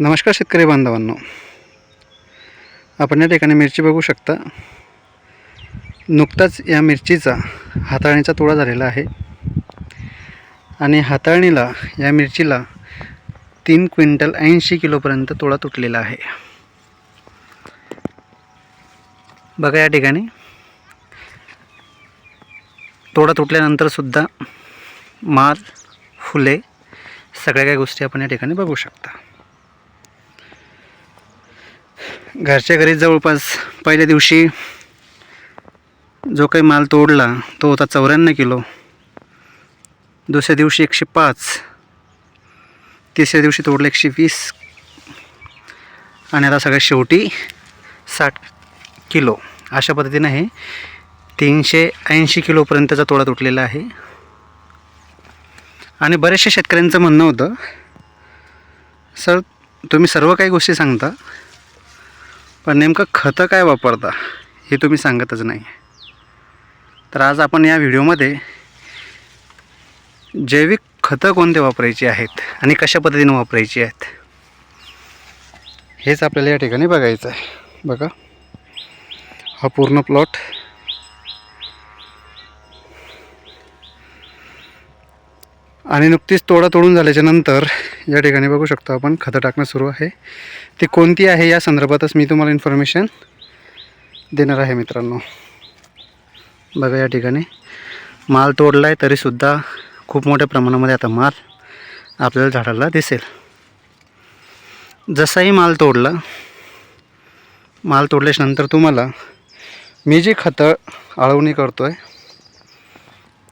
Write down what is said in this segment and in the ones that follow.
नमस्कार शेतकरी बांधवांनो. आपण या ठिकाणी मिरची बघू शकता. नुकताच या मिरचीचा हाताळणीचा तोडा झालेला आहे. आणि हाताळणीला या मिरचीला तीन क्विंटल ऐंशी किलोपर्यंत तोडा तुटलेला आहे. बघा या ठिकाणी. तोडा तुटल्यानंतरसुद्धा माल फुले सगळ्या काही गोष्टी आपण या ठिकाणी बघू शकता. घरच्या घरी जवळपास पहिल्या दिवशी जो काही माल तोडला तो होता चौऱ्याण्णव किलो. दुसऱ्या दिवशी एकशे पाच तिसऱ्या दिवशी तोडलं एकशे वीस आणि आता सगळ्यात शेवटी साठ किलो. अशा पद्धतीनं हे तीनशे ऐंशी किलोपर्यंतचा तोडा तुटलेला आहे. आणि बऱ्याचशा शेतकऱ्यांचं म्हणणं होतं सर तुम्ही सर्व काही गोष्टी सांगता पण नेमकं खतं काय वापरता हे तुम्ही सांगतच नाही. तर आज आपण या व्हिडिओमध्ये जैविक खतं कोणते वापरायची आहेत आणि कशा पद्धतीने वापरायची आहेत हेच आपल्याला या ठिकाणी बघायचं आहे. बघा हा पूर्ण प्लॉट. आणि नुकतीच तोडा तोडून झाल्याच्यानंतर या ठिकाणी बघू शकतो आपण. खतं टाकणं सुरू आहे. ती कोणती आहे या संदर्भातच मी तुम्हाला इन्फॉर्मेशन देणार आहे मित्रांनो. बघा या ठिकाणी. माल तोडला आहे तरीसुद्धा खूप मोठ्या प्रमाणामध्ये आता माल आपल्याला झाडाला दिसेल. जसाही माल तोडला माल तोडल्यानंतर तुम्हाला मी जी खतं आळवणी करतो आहे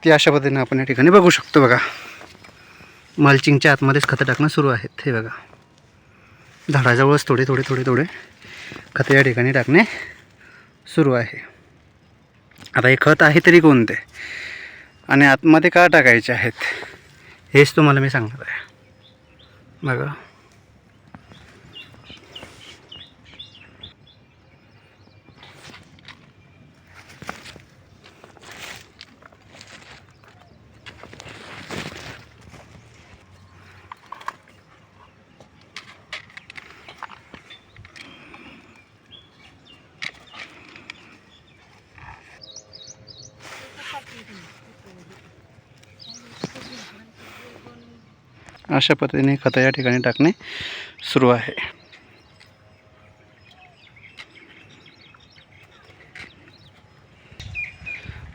ती अशा पद्धतीने आपण या ठिकाणी बघू शकतो बघा. मल्चिंगच्या आतमध्येच खतं टाकणं सुरू आहेत. हे बघा. झाडाजवळच थोडे थोडे थोडे थोडे खतं या ठिकाणी टाकणे सुरू आहे. आता हे खत आहे तरी कोणते? आणि आतमध्ये का टाकायचे आहेत? हेच तुम्हाला मी सांगणार आहे. बघा. अशा पद्धतीने खतं या ठिकाणी टाकणे सुरू आहे.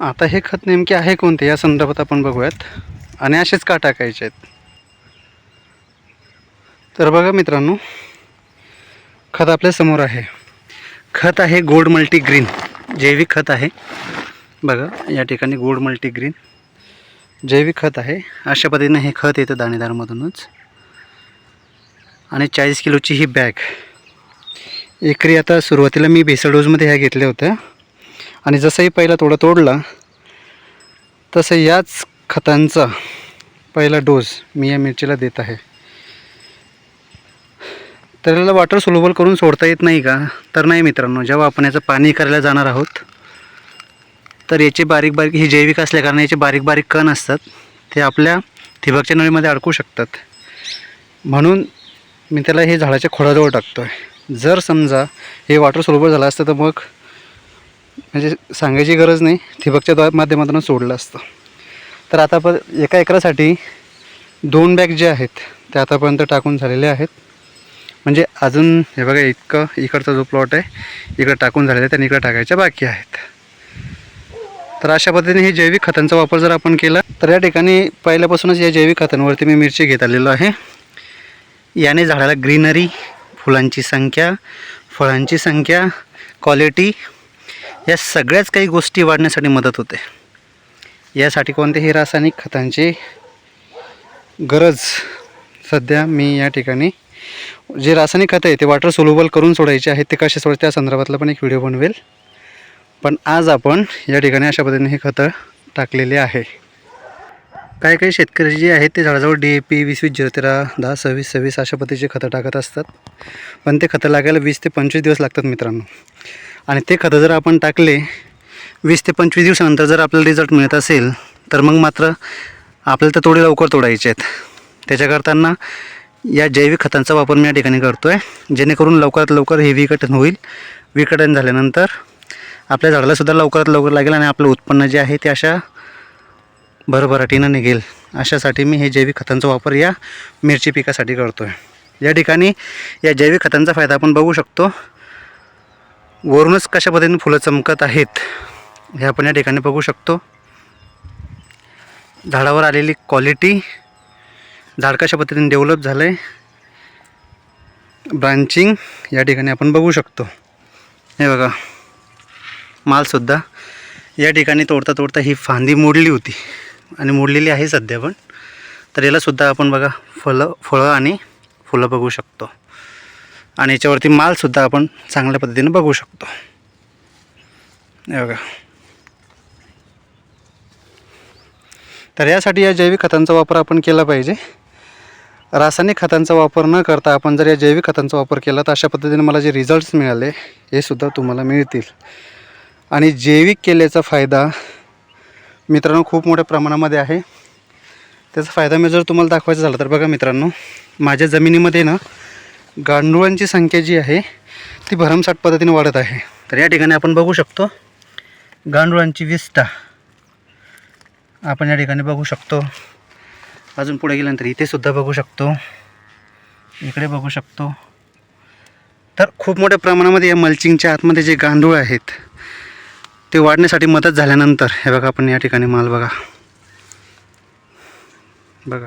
आता हे खत नेमके आहे कोणते? या संदर्भात आपण बघूयात. आणि असेच का टाकायचे आहेत? तर बघा मित्रांनो खत आपल्यासमोर आहे. खत आहे गोड मल्टीग्रीन. जैविक खत आहे. बघा या ठिकाणी गोड मल्टीग्रीन. जैविक खत आहे. अशा पद्धतीने हे खत येतं दाणेदारमधूनच. आणि चाळीस किलोची ही बॅग. एकरी आता सुरुवातीला मी भेसळ डोजमध्ये ह्या घेतल्या होत्या. आणि जसंही पहिला थोडा तोडला तसं याच खतांचा पहिला डोस मी या मिरचीला देत आहे. तर याला वॉटर सुलोबल करून सोडता येत नाही का? तर नाही मित्रांनो जेव्हा आपण याचं पाणी करायला जाणार आहोत तर याचे बारीक बारीक ही जैविक असल्याकारणे याचे बारीक बारीक कण असतात. ते आपल्या ठिबकच्या नळीमध्ये अडकू शकतात. म्हणून मी त्याला हे झाडाच्या खोडाजवळ टाकतो आहे जर समजा हे वॉटर सोलोबल झालं असतं तर मग म्हणजे सांगायची गरज नाही ठिबकच्या द्वा माध्यमातून सोडलं असतं. तर आता पण एका एकरासाठी दोन बॅग जे आहेत ते आतापर्यंत टाकून झालेले आहेत. म्हणजे अजून हे बघा इतकं इकडचा जो प्लॉट आहे इकडं टाकून झालेला आहे त्यांनी इकडं टाकायच्या बाकी आहेत. तर अशा पद्धतीने हे जैविक खतांचा वापर जर आपण केला तर या ठिकाणी पहिल्यापासूनच या जैविक खतांवरती मी मिरची घेत आलेलो आहे. याने झाडाला ग्रीनरी फुलांची संख्या फळांची संख्या क्वालिटी या सगळ्याच काही गोष्टी वाढण्यासाठी मदत होते. यासाठी कोणत्याही रासायनिक खतांची गरज सध्या मी या ठिकाणी जे रासायनिक खतं आहे ते वॉटर सोल्युबल करून सोडायचे आहेत ते कसे सोडायचे त्या संदर्भातला पण एक व्हिडिओ बनवेल. पण आज आपण या ठिकाणी अशा पद्धतीने हे खतं टाकलेले आहे. काही काही शेतकरी जे आहेत ते झाडाजवळ डी ए पी वीस वीस झिरो तेरा दहा सव्वीस सव्वीस अशा पद्धतीचे खतं टाकत असतात. पण ते खतं लागायला वीस ते पंचवीस दिवस लागतात मित्रांनो. आणि ते खतं जर आपण टाकले वीस ते पंचवीस दिवसानंतर जर आपल्याला रिझल्ट मिळत असेल तर मग मात्र आपल्याला तर थोडे लवकर तोडायचे आहेत. त्याच्या करताना या जैविक खतांचा वापर मी या ठिकाणी करतो आहे जेणेकरून लवकरात लवकर हे विघटन होईल. विघटन झाल्यानंतर आपल्या झाडालासुद्धा लवकरात लवकर लागेल आणि आपलं उत्पन्न जे आहे ते अशा भरभराटीनं निघेल. अशासाठी मी हे जैविक खतांचा वापर या मिरची पिकासाठी करतो आहे या ठिकाणी या जैविक खतांचा फायदा आपण बघू शकतो. वरूनच कशा पद्धतीने फुलं चमकत आहेत हे आपण या ठिकाणी बघू शकतो. झाडावर आलेली क्वालिटी झाड कशा पद्धतीने डेव्हलप झालं आहे ब्रांचिंग या ठिकाणी आपण बघू शकतो. हे बघा. मालसुद्धा. या ठिकाणी तोडता तोडता ही फांदी मोडली होती. आणि मोडलेली आहे सध्या पण. तर यालासुद्धा आपण बघा फळं फळं आणि फुलं बघू शकतो. आणि याच्यावरती मालसुद्धा आपण चांगल्या पद्धतीने बघू शकतो. बघा. तर यासाठी या जैविक खतांचा वापर आपण केला पाहिजे. रासायनिक खतांचा वापर न करता आपण जर या जैविक खतांचा वापर केला तर अशा पद्धतीने मला जे रिझल्ट्स मिळाले हे सुद्धा तुम्हाला मिळतील. आणि जैविक केल्याचा फायदा मित्रांनो खूप मोठ्या प्रमाणामध्ये आहे. त्याचा फायदा मी जर तुम्हाला दाखवायचा झाला तर बघा मित्रांनो माझ्या जमिनीमध्ये ना गांडुळांची संख्या जी आहे ती भरमसाठ पद्धतीने वाढत आहे. तर या ठिकाणी आपण बघू शकतो गांडुळांची विस्टा आपण या ठिकाणी बघू शकतो. अजून पुढे गेल्यानंतर इथे सुद्धा बघू शकतो. इकडे बघू शकतो. तर खूप मोठ्या प्रमाणामध्ये या मल्चिंगच्या आतमध्ये जे गांडूळ आहेत ते वाढण्यासाठी मदत झाल्यानंतर हे बघा आपण या ठिकाणी माल बघा. बघा.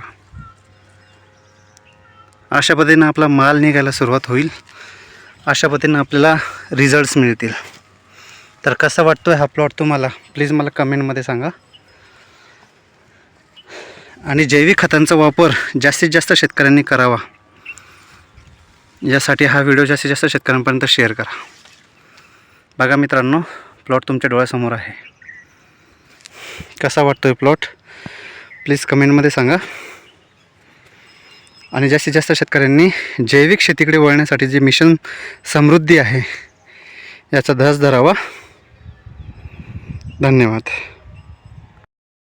अशा पद्धतीनं आपला माल निघायला सुरुवात होईल. अशा पद्धतीनं आपल्याला रिझल्ट्स मिळतील. तर कसा वाटतो आहे हा प्लॉट तुम्हाला? प्लीज मला कमेंटमध्ये सांगा. आणि जैविक खतांचा वापर जास्तीत जास्त शेतकऱ्यांनी करावा. यासाठी हा व्हिडिओ जास्तीत जास्त शेतकऱ्यांपर्यंत शेअर करा. बघा मित्रांनो प्लॉट तुमच्या डोळ्यासमोर आहे. कसा वाटतो आहे प्लॉट? प्लीज कमेंटमध्ये सांगा. आणि जास्तीत जास्त शेतकऱ्यांनी जैविक शेतीकडे वळण्यासाठी जे मिशन समृद्धी आहे याचा धस धरावा. धन्यवाद.